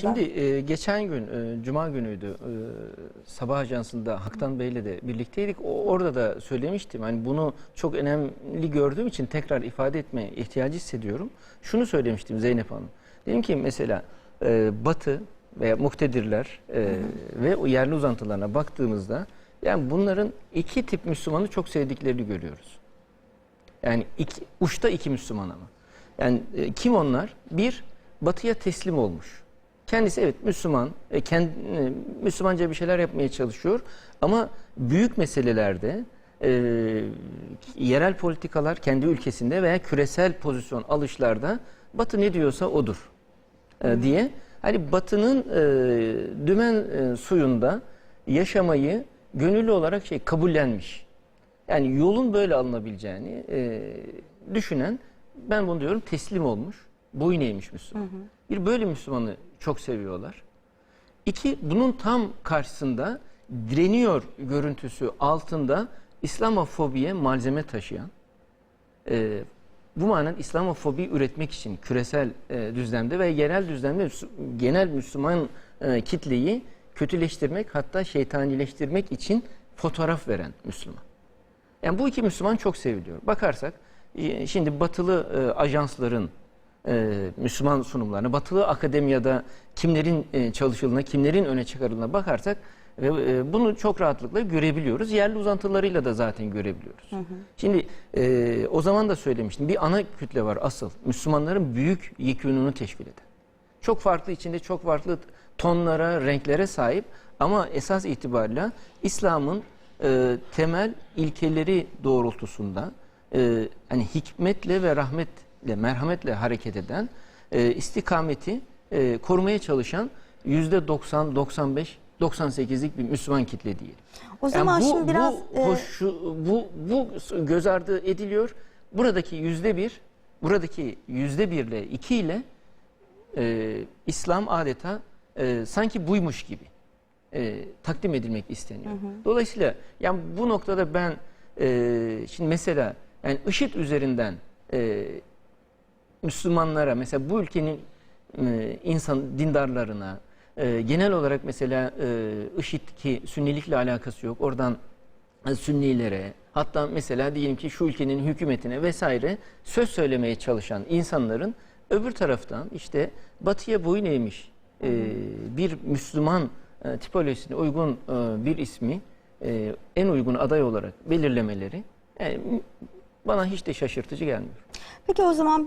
Şimdi e, geçen gün e, Cuma günüydü e, Sabah Ajansı'nda Haktan Bey'le de birlikteydik. O, orada da söylemiştim. Hani bunu çok önemli gördüğüm için tekrar ifade etmeye ihtiyacı hissediyorum. Şunu söylemiştim Zeynep Hanım. Dedim ki mesela e, Batı veya muktedirler e, ve o yerli uzantılarına baktığımızda yani bunların iki tip Müslümanı çok sevdiklerini görüyoruz. Yani iki, uçta iki Müslüman ama. Yani e, kim onlar? Bir, batıya teslim olmuş. Kendisi evet Müslüman, e, kendi, e, Müslümanca bir şeyler yapmaya çalışıyor. Ama büyük meselelerde e, yerel politikalar kendi ülkesinde veya küresel pozisyon alışlarda Batı ne diyorsa odur e, diye. Hani Batı'nın e, dümen e, suyunda yaşamayı gönüllü olarak şey kabullenmiş. Yani yolun böyle alınabileceğini e, düşünen ben bunu diyorum teslim olmuş, boyun eğmiş Müslüman. Bir böyle Müslümanı çok seviyorlar. İki, bunun tam karşısında direniyor görüntüsü altında İslamofobiye malzeme taşıyan, e, bu manada İslamofobi üretmek için küresel e, düzlemde ve yerel düzlemde genel Müslüman e, kitleyi kötüleştirmek hatta şeytanileştirmek için fotoğraf veren Müslüman. Yani bu iki Müslüman çok seviliyor. Bakarsak e, şimdi batılı e, ajansların e, Müslüman sunumlarına, batılı akademiyada kimlerin e, çalışıldığına, kimlerin öne çıkarıldığına bakarsak ve e, bunu çok rahatlıkla görebiliyoruz. Yerli uzantılarıyla da zaten görebiliyoruz. Şimdi e, o zaman da söylemiştim. Bir ana kütle var asıl. Müslümanların büyük yekününü teşkil eden. Çok farklı içinde çok farklı tonlara, renklere sahip ama esas itibariyle İslam'ın e, temel ilkeleri doğrultusunda e, hani hikmetle ve rahmetle, merhametle hareket eden e, istikameti e, korumaya çalışan yüzde 90, 95, 98'lik bir Müslüman kitle değil. o zaman bu, şimdi biraz bu, e, hoşu- bu, bu göz ardı ediliyor. Buradaki yüzde bir, buradaki yüzde birle iki ile e, İslam adeta e, sanki buymuş gibi e, takdim edilmek isteniyor. Dolayısıyla yani bu noktada ben e, şimdi mesela yani IŞİD üzerinden e, Müslümanlara mesela bu ülkenin e, insan dindarlarına e, genel olarak mesela e, IŞİD ki Sünnilikle alakası yok. Oradan e, Sünnilere hatta mesela diyelim ki şu ülkenin hükümetine vesaire söz söylemeye çalışan insanların öbür taraftan işte batıya boyun eğmiş e, bir Müslüman tipolojisine uygun bir ismi en uygun aday olarak belirlemeleri bana hiç de şaşırtıcı gelmiyor. peki o zaman